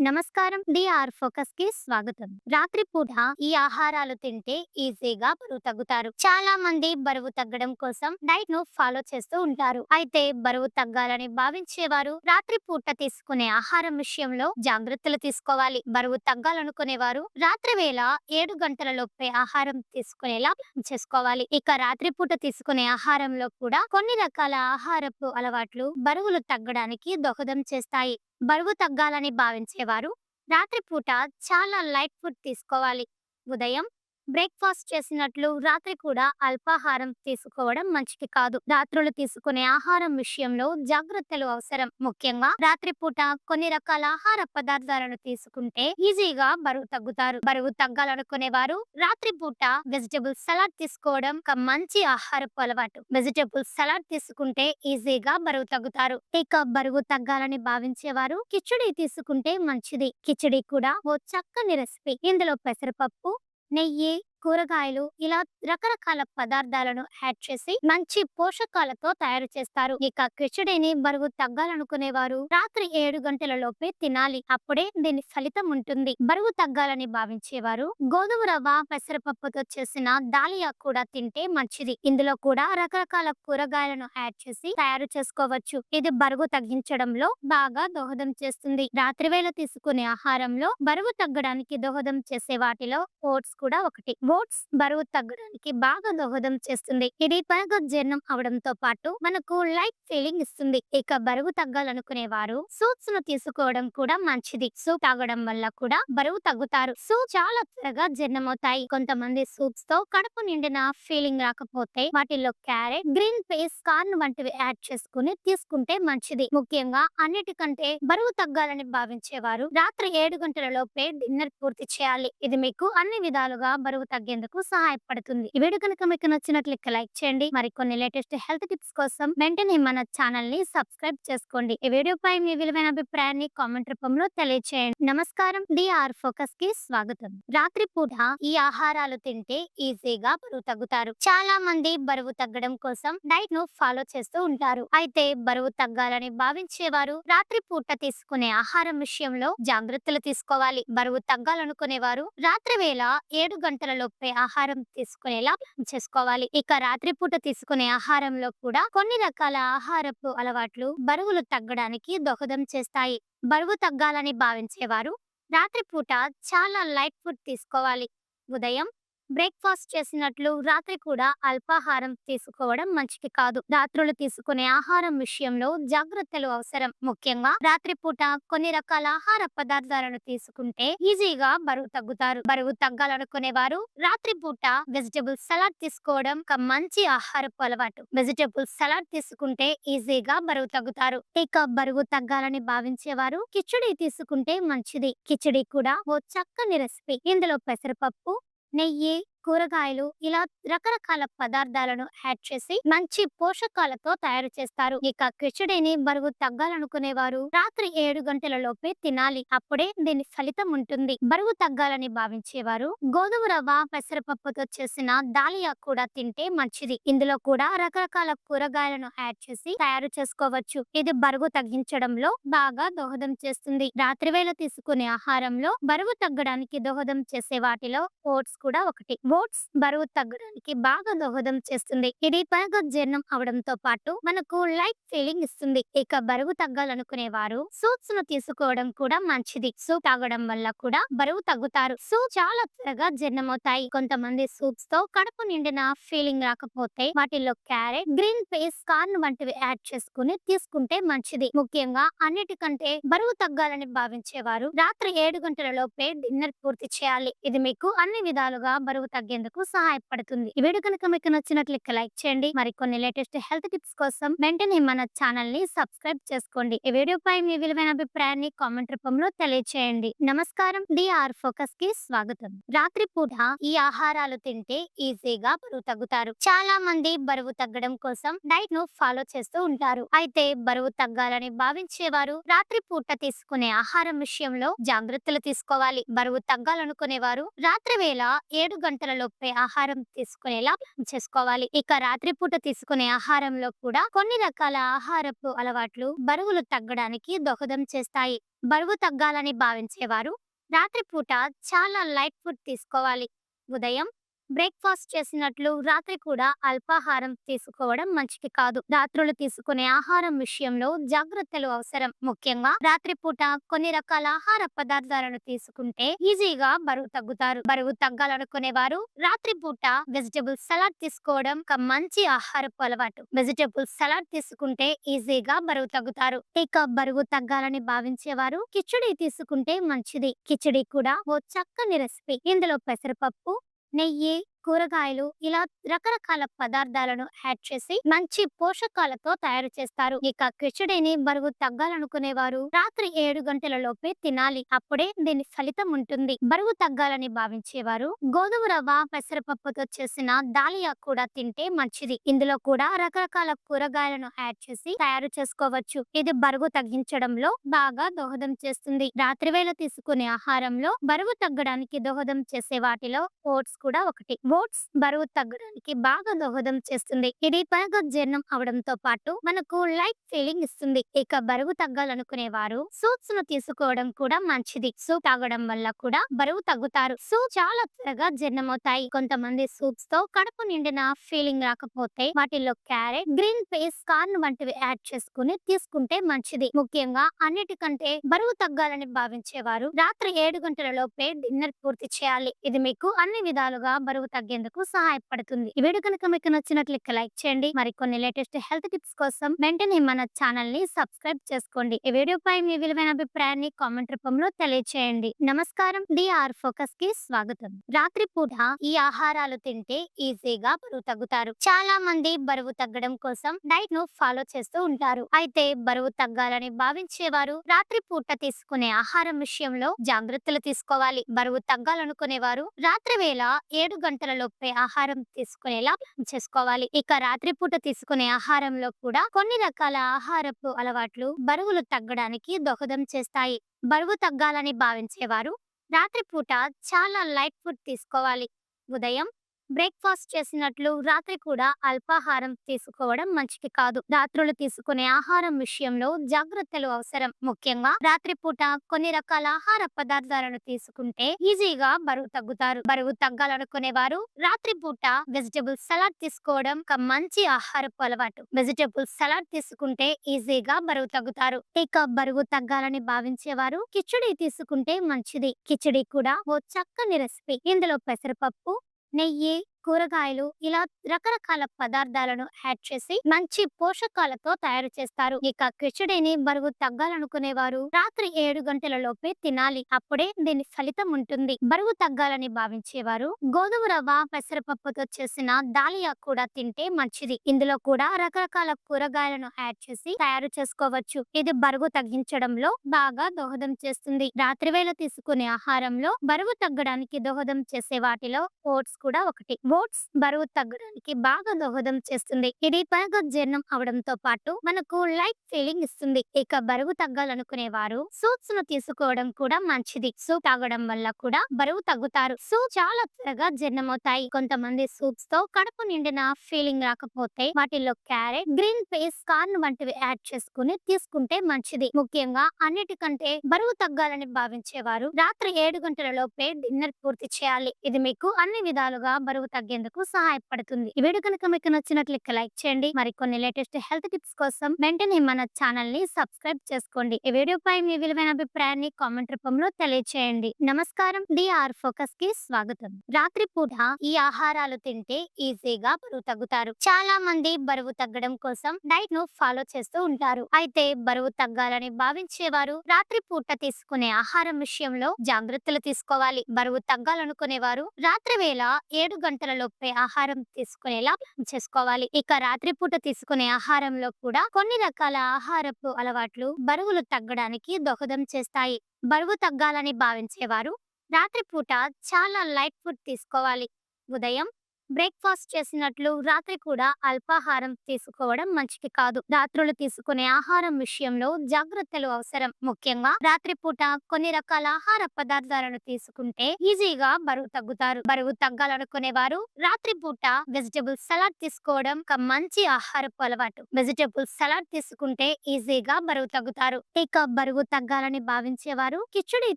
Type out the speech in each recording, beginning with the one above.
నమస్కారం. డిఆర్ ఫోకస్కి స్వాగతం. రాత్రి పూట ఈ ఆహారాలు తింటే ఈజీగా బరువు తగ్గుతారు. చాలా మంది బరువు తగ్గడం కోసం డైట్ను ఫాలో చేస్తూ ఉంటారు. అయితే బరువు తగ్గాలని భావించేవారు రాత్రి పూట తీసుకునే ఆహారం విషయంలో జాగ్రత్తలు తీసుకోవాలి. బరువు తగ్గాలనుకునేవారు రాత్రి వేళ ఏడు గంటల లోపే ఆహారం తీసుకునేలా ప్లాన్ చేసుకోవాలి. ఇక రాత్రి పూట తీసుకునే ఆహారంలో కూడా కొన్ని రకాల ఆహారపు అలవాట్లు బరువులు తగ్గడానికి దోహదం చేస్తాయి. బరువు తగ్గాలని భావించేవారు. రాత్రిపూట చాలా లైట్ ఫుడ్ తీసుకోవాలి. ఉదయం బ్రేక్ఫాస్ట్ చేసినట్లు రాత్రి కూడా అల్పాహారం తీసుకోవడం మంచిది కాదు. రాత్రులు తీసుకునే ఆహారం విషయంలో జాగ్రత్తలు అవసరం. ముఖ్యంగా రాత్రిపూట కొన్ని రకాల ఆహార పదార్థాలను తీసుకుంటే ఈజీగా బరువు తగ్గుతారు. బరువు తగ్గాలనుకునే వారు రాత్రిపూట వెజిటబుల్ సలాడ్ తీసుకోవడం ఒక మంచి ఆహారపు అలవాటు. వెజిటబుల్ సలాడ్ తీసుకుంటే ఈజీగా బరువు తగ్గుతారు. ఇక బరువు తగ్గాలని భావించేవారు కిచడీ తీసుకుంటే మంచిది. కిచడీ కూడా ఓ చక్కని రెసిపీ. ఇందులో పెసరపప్పు నెయ్యి కూరగాయలు ఇలా రకరకాల పదార్థాలను యాడ్ చేసి మంచి పోషకాలతో తయారు చేస్తారు. ఇక కిచడిని బరువు తగ్గాలనుకునేవారు రాత్రి ఏడు గంటల లోపే తినాలి. అప్పుడే దీని ఫలితం ఉంటుంది. బరువు తగ్గాలని భావించేవారు గోధుమ రవ్వ పెసరపప్పుతో చేసిన దాలియా కూడా తింటే మంచిది. ఇందులో కూడా రకరకాల కూరగాయలను యాడ్ చేసి తయారు చేసుకోవచ్చు. ఇది బరువు తగ్గించడంలో బాగా దోహదం చేస్తుంది. రాత్రి వేళ తీసుకునే ఆహారంలో బరువు తగ్గడానికి దోహదం చేసే వాటిలో ఓట్స్ కూడా ఒకటి. ఓట్స్ బరువు తగ్గడానికి బాగా దోహదం చేస్తుంది. ఇది త్వరగా జీర్ణం అవడంతో పాటు మనకు లైట్ ఫీలింగ్ ఇస్తుంది. ఇక బరువు తగ్గాలనుకునే వారు సూప్స్ను తీసుకోవడం కూడా మంచిది. సూప్ తాగడం వల్ల కూడా బరువు తగ్గుతారు. సూప్ చాలా త్వరగా జీర్ణమవుతాయి కొంతమంది సూప్స్తో కడుపు నిండిన ఫీలింగ్ రాకపోతే వాటిలో క్యారెట్ గ్రీన్ పీస్ కార్న్ వంటివి యాడ్ చేసుకుని తీసుకుంటే మంచిది. ముఖ్యంగా అన్నిటికంటే బరువు తగ్గాలని భావించేవారు రాత్రి ఏడు గంటల లోపే డిన్నర్ పూర్తి చేయాలి. ఇది మీకు అన్ని విధాలుగా బరువు తగ్గేందుకు సహాయపడుతుంది. ఈ వీడియో కనుక మీకు నచ్చినట్లయితే లైక్ చేయండి. మరికొన్ని లేటెస్ట్ హెల్త్ టిప్స్ కోసం వెంటనే మన ఛానల్ని సబ్స్క్రైబ్ చేసుకోండి. ఈ వీడియో పై మీ విలువైన అభిప్రాయాన్ని కామెంట్ రూపంలో తెలియచేయండి. నమస్కారం. డిఆర్ ఫోకస్కి స్వాగతం. రాత్రి పూట ఈ ఆహారాలు తింటే ఈజీగా బరువు తగ్గుతారు. చాలా మంది బరువు తగ్గడం కోసం డైట్ను ఫాలో చేస్తూ ఉంటారు. అయితే బరువు తగ్గాలని భావించేవారు రాత్రి పూట తీసుకునే ఆహారం విషయంలో జాగ్రత్తలు తీసుకోవాలి. బరువు తగ్గాలనుకునేవారు రాత్రి వేళ ఏడు గంటల లోపే ఆహారం తీసుకునేలా చేసుకోవాలి. ఇక రాత్రి పూట తీసుకునే ఆహారంలో కూడా కొన్ని రకాల ఆహారపు అలవాట్లు బరువులు తగ్గడానికి దోహదం చేస్తాయి. బరువు తగ్గాలని భావించేవారు రాత్రిపూట చాలా లైట్ ఫుడ్ తీసుకోవాలి. ఉదయం బ్రేక్ఫాస్ట్ చేసినట్లు రాత్రి కూడా అల్పాహారం తీసుకోవడం మంచిది కాదు. రాత్రులు తీసుకునే ఆహారం విషయంలో జాగ్రత్తలు అవసరం. ముఖ్యంగా రాత్రిపూట కొన్ని రకాల ఆహార పదార్థాలను తీసుకుంటే ఈజీగా బరువు తగ్గుతారు. బరువు తగ్గాలనుకునే వారు రాత్రిపూట వెజిటబుల్ సలాడ్ తీసుకోవడం ఒక మంచి ఆహారపు అలవాటు. వెజిటబుల్ సలాడ్ తీసుకుంటే ఈజీగా బరువు తగ్గుతారు. ఇక బరువు తగ్గాలని భావించేవారు కిచడీ తీసుకుంటే మంచిది. కిచడీ కూడా ఓ చక్కని రెసిపీ. ఇందులో పెసరపప్పు 内衣 కూరగాయలు ఇలా రకరకాల పదార్థాలను యాడ్ చేసి మంచి పోషకాలతో తయారు చేస్తారు. ఇక కిచడీని బరువు తగ్గాలనుకునేవారు రాత్రి ఏడు గంటల లోపే తినాలి. అప్పుడే దీని ఫలితం ఉంటుంది. బరువు తగ్గాలని భావించేవారు గోధుమ రవ్వ పెసరపప్పుతో చేసిన దాలియా కూడా తింటే మంచిది. ఇందులో కూడా రకరకాల కూరగాయలను యాడ్ చేసి తయారు చేసుకోవచ్చు. ఇది బరువు తగ్గించడంలో బాగా దోహదం చేస్తుంది. రాత్రి వేళ తీసుకునే ఆహారంలో బరువు తగ్గడానికి దోహదం చేసే వాటిలో ఓట్స్ కూడా ఒకటి. ఓట్స్ బరువు తగ్గడానికి బాగా దోహదం చేస్తుంది. ఇది త్వరగా జీర్ణం అవడంతో పాటు మనకు లైట్ ఫీలింగ్ ఇస్తుంది. ఇక బరువు తగ్గాలనుకునే వారు సూప్స్ను తీసుకోవడం కూడా మంచిది. సూప్ తాగడం వల్ల కూడా బరువు తగ్గుతారు. సూప్ చాలా త్వరగా జీర్ణమవుతాయి. కొంతమంది సూప్స్తో కడుపు నిండిన ఫీలింగ్ రాకపోతే వాటిలో క్యారెట్ గ్రీన్ పేస్ కార్న్ వంటివి యాడ్ చేసుకుని తీసుకుంటే మంచిది. ముఖ్యంగా అన్నిటికంటే బరువు తగ్గాలని భావించేవారు రాత్రి ఏడు గంటల లోపే డిన్నర్ పూర్తి చేయాలి. ఇది మీకు అన్ని విధాలుగా బరువు తగ్గేందుకు సహాయపడుతుంది. ఈ వీడియో కనుక మీకు నచ్చినట్లు లైక్ చేయండి. మరికొన్ని లేటెస్ట్ హెల్త్ టిప్స్ కోసం వెంటనే మన ఛానల్ని సబ్స్క్రైబ్ చేసుకోండి. ఈ వీడియో పై మీ విలువైన అభిప్రాయాన్ని కామెంట్ రూపంలో తెలియచేయండి. నమస్కారం. డిఆర్ ఫోకస్కి స్వాగతం. రాత్రి పూట ఈ ఆహారాలు తింటే ఈజీగా బరువు తగ్గుతారు. చాలా మంది బరువు తగ్గడం కోసం డైట్ను ఫాలో చేస్తూ ఉంటారు. అయితే బరువు తగ్గాలని భావించేవారు రాత్రి పూట తీసుకునే ఆహారం విషయంలో జాగ్రత్తలు తీసుకోవాలి. బరువు తగ్గాలనుకునేవారు రాత్రి వేళ ఏడు గంటల లోపే ఆహారం తీసుకునేలా చేసుకోవాలి ఇక రాత్రిపూట తీసుకునే ఆహారంలో కూడా కొన్ని రకాల ఆహారపు అలవాట్లు బరువులు తగ్గడానికి దోహదం చేస్తాయి బరువు తగ్గాలని భావించేవారు రాత్రిపూట చాలా లైట్ ఫుడ్ తీసుకోవాలి. ఉదయం బ్రేక్‌ఫాస్ట్ చేసినట్లు రాత్రి కూడా అల్పాహారం తీసుకోవడం మంచిది కాదు. రాత్రులు తీసుకునే ఆహారం విషయంలో జాగ్రత్తలు అవసరం. ముఖ్యంగా రాత్రిపూట కొన్ని రకాల ఆహార పదార్థాలను తీసుకుంటే ఈజీగా బరువు తగ్గుతారు. బరువు తగ్గాలనుకునేవారు రాత్రిపూట వెజిటబుల్ సలాడ్ తీసుకోవడం ఒక మంచి ఆహారపు అలవాటు. వెజిటబుల్ సలాడ్ తీసుకుంటే ఈజీగా బరువు తగ్గుతారు. ఇక బరువు తగ్గాలని భావించేవారు కిచడీ తీసుకుంటే మంచిది. కిచడీ కూడా ఓ చక్కని రెసిపీ. ఇందులో పెసరపప్పు, 内衣 కూరగాయలు ఇలా రకరకాల పదార్థాలను యాడ్ చేసి మంచి పోషకాలతో తయారు చేస్తారు. ఇక కిచిడిని బరువు తగ్గాలనుకునేవారు రాత్రి ఏడు గంటల లోపే తినాలి. అప్పుడే దీని ఫలితం ఉంటుంది. బరువు తగ్గాలని భావించేవారు గోధుమ రవ్వ, పెసరపప్పుతో చేసిన దాలియా కూడా తింటే మంచిది. ఇందులో కూడా రకరకాల కూరగాయలను యాడ్ చేసి తయారు చేసుకోవచ్చు. ఇది బరువు తగ్గించడంలో బాగా దోహదం చేస్తుంది. రాత్రివేళ తీసుకునే ఆహారంలో బరువు తగ్గడానికి దోహదం చేసే వాటిలో ఓట్స్ కూడా ఒకటి. ఓట్స్ బరువు తగ్గడానికి బాగా దోహదం చేస్తుంది. ఇది త్వరగా జీర్ణం అవడంతో పాటు మనకు లైట్ ఫీలింగ్ ఇస్తుంది. ఇక బరువు తగ్గాలనుకునే వారు సూప్స్ను తీసుకోవడం కూడా మంచిది. సూప్ తాగడం వల్ల కూడా బరువు తగ్గుతారు. సూప్ చాలా త్వరగా జీర్ణమవుతాయి. కొంతమంది సూప్స్తో కడుపు నిండిన ఫీలింగ్ రాకపోతే వాటిలో క్యారెట్, గ్రీన్ పేస్ కార్న్ వంటివి యాడ్ చేసుకుని తీసుకుంటే మంచిది. ముఖ్యంగా అన్నిటికంటే బరువు తగ్గాలని భావించేవారు రాత్రి ఏడు గంటల లోపే డిన్నర్ పూర్తి చేయాలి. ఇది మీకు అన్ని విధాలుగా బరువు తగ్గేందుకు సహాయపడుతుంది. ఈ వీడియో కనుక మీకు నచ్చినట్లు లైక్ చేయండి. మరికొన్ని లేటెస్ట్ హెల్త్ టిప్స్ కోసం వెంటనే మన ఛానల్ని సబ్స్క్రైబ్ చేసుకోండి. ఈ వీడియోపై మీ విలువైన అభిప్రాయాన్ని కామెంట్ రూపంలో తెలియచేయండి. నమస్కారం డిఆర్ ఫోకస్కి స్వాగతం. రాత్రి పూట ఈ ఆహారాలు తింటే ఈజీగా బరువు తగ్గుతారు. చాలా మంది బరువు తగ్గడం కోసం డైట్ను ఫాలో చేస్తూ ఉంటారు. అయితే బరువు తగ్గాలని భావించేవారు రాత్రి పూట తీసుకునే ఆహారం విషయంలో జాగ్రత్తలు తీసుకోవాలి. బరువు తగ్గాలనుకునేవారు రాత్రి వేళ ఏడు గంటల లోపే ఆహారం తీసుకునేలా చేసుకోవాలి. ఇక రాత్రిపూట తీసుకునే ఆహారంలో కూడా కొన్ని రకాల ఆహారపు అలవాట్లు బరువులు తగ్గడానికి దోహదం చేస్తాయి. బరువు తగ్గాలని భావించేవారు రాత్రిపూట చాలా లైట్ ఫుడ్ తీసుకోవాలి. ఉదయం బ్రేక్‌ఫాస్ట్ చేసినట్లు రాత్రి కూడా అల్పాహారం తీసుకోవడం మంచిది కాదు. రాత్రులు తీసుకునే ఆహారం విషయంలో జాగ్రత్తలు అవసరం. ముఖ్యంగా రాత్రిపూట కొన్ని రకాల ఆహార పదార్థాలను తీసుకుంటే ఈజీగా బరువు తగ్గుతారు. బరువు తగ్గాలనుకునేవారు రాత్రిపూట వెజిటబుల్ సలాడ్ తీసుకోవడం ఒక మంచి ఆహారపు అలవాటు. వెజిటబుల్ సలాడ్ తీసుకుంటే ఈజీగా బరువు తగ్గుతారు. ఇక బరువు తగ్గాలని భావించేవారు కిచడీ తీసుకుంటే మంచిది. కిచడీ కూడా ఓ చక్కని రెసిపీ. ఇందులో పెసరపప్పు, 内衣 కూరగాయలు ఇలా రకరకాల పదార్థాలను యాడ్ చేసి మంచి పోషకాలతో తయారు చేస్తారు. ఇక కిచిడిని బరువు తగ్గాలనుకునేవారు రాత్రి ఏడు గంటల లోపే తినాలి. అప్పుడే దీని ఫలితం ఉంటుంది. బరువు తగ్గాలని భావించేవారు గోధుమ రవ్వ, పెసరపప్పుతో చేసిన దాలియా కూడా తింటే మంచిది. ఇందులో కూడా రకరకాల కూరగాయలను యాడ్ చేసి తయారు చేసుకోవచ్చు. ఇది బరువు తగ్గించడంలో బాగా దోహదం చేస్తుంది. రాత్రివేళ తీసుకునే ఆహారంలో బరువు తగ్గడానికి దోహదం చేసే వాటిలో ఓట్స్ కూడా ఒకటి. ఓట్స్ బరువు తగ్గడానికి బాగా దోహదం చేస్తుంది. ఇది త్వరగా జీర్ణం అవడంతో పాటు మనకు లైట్ ఫీలింగ్ ఇస్తుంది. ఇక బరువు తగ్గాలనుకునే వారు సూప్స్ను తీసుకోవడం కూడా మంచిది. సూప్ తాగడం వల్ల కూడా బరువు తగ్గుతారు. సూప్ చాలా త్వరగా జీర్ణమవుతాయి. కొంతమంది సూప్స్తో కడుపు నిండిన ఫీలింగ్ రాకపోతే వాటిలో క్యారెట్, గ్రీన్ పేస్ కార్న్ వంటివి యాడ్ చేసుకుని తీసుకుంటే మంచిది. ముఖ్యంగా అన్నిటికంటే బరువు తగ్గాలని భావించేవారు రాత్రి ఏడు గంటల లోపే డిన్నర్ పూర్తి చేయాలి. ఇది మీకు అన్ని విధాలుగా బరువు తగ్గేందుకు సహాయపడుతుంది. ఈ వీడియో కనుక మీకు నచ్చినట్లు లైక్ చేయండి. మరికొన్ని లేటెస్ట్ హెల్త్ టిప్స్ కోసం వెంటనే మన ఛానల్ని సబ్స్క్రైబ్ చేసుకోండి. ఈ వీడియోపై మీ విలువైన అభిప్రాయాన్ని కామెంట్ రూపంలో తెలియచేయండి. నమస్కారం డిఆర్ ఫోకస్కి స్వాగతం. రాత్రి పూట ఈ ఆహారాలు తింటే ఈజీగా బరువు తగ్గుతారు. చాలా మంది బరువు తగ్గడం కోసం డైట్ను ఫాలో చేస్తూ ఉంటారు. అయితే బరువు తగ్గాలని భావించేవారు రాత్రి పూట తీసుకునే ఆహారం విషయంలో జాగ్రత్తలు తీసుకోవాలి. బరువు తగ్గాలనుకునేవారు రాత్రి వేళ ఏడు గంటల లోపే ఆహారం తీసుకునేలా చేసుకోవాలి. ఇక రాత్రిపూట తీసుకునే ఆహారంలో కూడా కొన్ని రకాల ఆహారపు అలవాట్లు బరువులు తగ్గడానికి దోహదం చేస్తాయి. బరువు తగ్గాలని భావించేవారు రాత్రిపూట చాలా లైట్ ఫుడ్ తీసుకోవాలి. ఉదయం బ్రేక్‌ఫాస్ట్ చేసినట్లు రాత్రి కూడా అల్పాహారం తీసుకోవడం మంచిది కాదు. రాత్రులు తీసుకునే ఆహారం విషయంలో జాగ్రత్తలు అవసరం. ముఖ్యంగా రాత్రి పూట కొన్ని రకాల ఆహార పదార్థాలను తీసుకుంటే ఈజీగా బరువు తగ్గుతారు. బరువు తగ్గాలనుకునే వారు రాత్రి పూట వెజిటబుల్ సలాడ్ తీసుకోవడం ఒక మంచి ఆహారపు అలవాటు. వెజిటబుల్ సలాడ్ తీసుకుంటే ఈజీగా బరువు తగ్గుతారు. ఇక బరువు తగ్గాలని భావించేవారు కిచడీ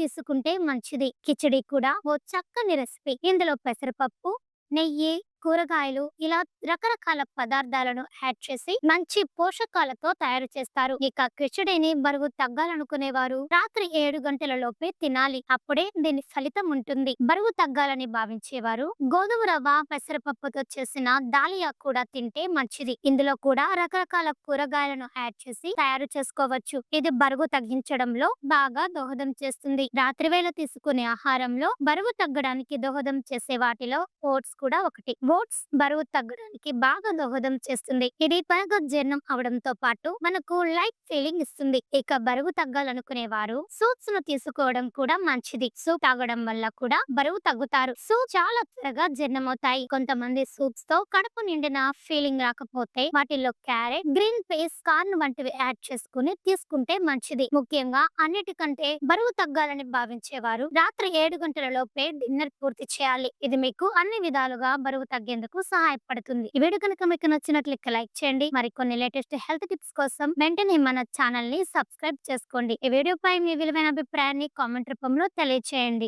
తీసుకుంటే మంచిది. కిచడీ కూడా ఓ చక్కని రెసిపీ. ఇందులో పెసరపప్పు, 内衣 కూరగాయలు ఇలా రకరకాల పదార్థాలను యాడ్ చేసి మంచి పోషకాలతో తయారు చేస్తారు. ఇక కిచిడిని బరువు తగ్గాలనుకునేవారు రాత్రి ఏడు గంటల లోపే తినాలి. అప్పుడే దీని ఫలితం ఉంటుంది. బరువు తగ్గాలని భావించేవారు గోధుమ రవ్వ, పెసరపప్పుతో చేసిన దాలియా కూడా తింటే మంచిది. ఇందులో కూడా రకరకాల కూరగాయలను యాడ్ చేసి తయారు చేసుకోవచ్చు. ఇది బరువు తగ్గించడంలో బాగా దోహదం చేస్తుంది. రాత్రి వేళ తీసుకునే ఆహారంలో బరువు తగ్గడానికి దోహదం చేసే వాటిలో ఓట్స్ కూడా ఒకటి. ఓట్స్ బరువు తగ్గడానికి బాగా దోహదం చేస్తుంది. ఇది త్వరగా జీర్ణం అవడంతో పాటు మనకు లైట్ ఫీలింగ్ ఇస్తుంది. ఇక బరువు తగ్గాలనుకునే వారు సూప్స్ను తీసుకోవడం కూడా మంచిది. సూప్ తాగడం వల్ల కూడా బరువు తగ్గుతారు. సూప్ చాలా త్వరగా జీర్ణమవుతాయి. కొంతమంది సూప్స్తో కడుపు నిండిన ఫీలింగ్ రాకపోతే వాటిలో క్యారెట్, గ్రీన్ పేస్ కార్న్ వంటివి యాడ్ చేసుకుని తీసుకుంటే మంచిది. ముఖ్యంగా అన్నిటికంటే బరువు తగ్గాలని భావించేవారు రాత్రి ఏడు గంటల లోపే డిన్నర్ పూర్తి చేయాలి. ఇది మీకు అన్ని విధాలుగా బరువు తగ్గేందుకు సహాయపడుతుంది. ఈ వీడియో కనుక మీకు నచ్చినట్లు లైక్ చేయండి. మరికొన్ని లేటెస్ట్ హెల్త్ టిప్స్ కోసం వెంటనే మన ఛానల్ని సబ్స్క్రైబ్ చేసుకోండి. ఈ వీడియోపై మీ విలువైన అభిప్రాయాన్ని కామెంట్ రూపంలో తెలియచేయండి.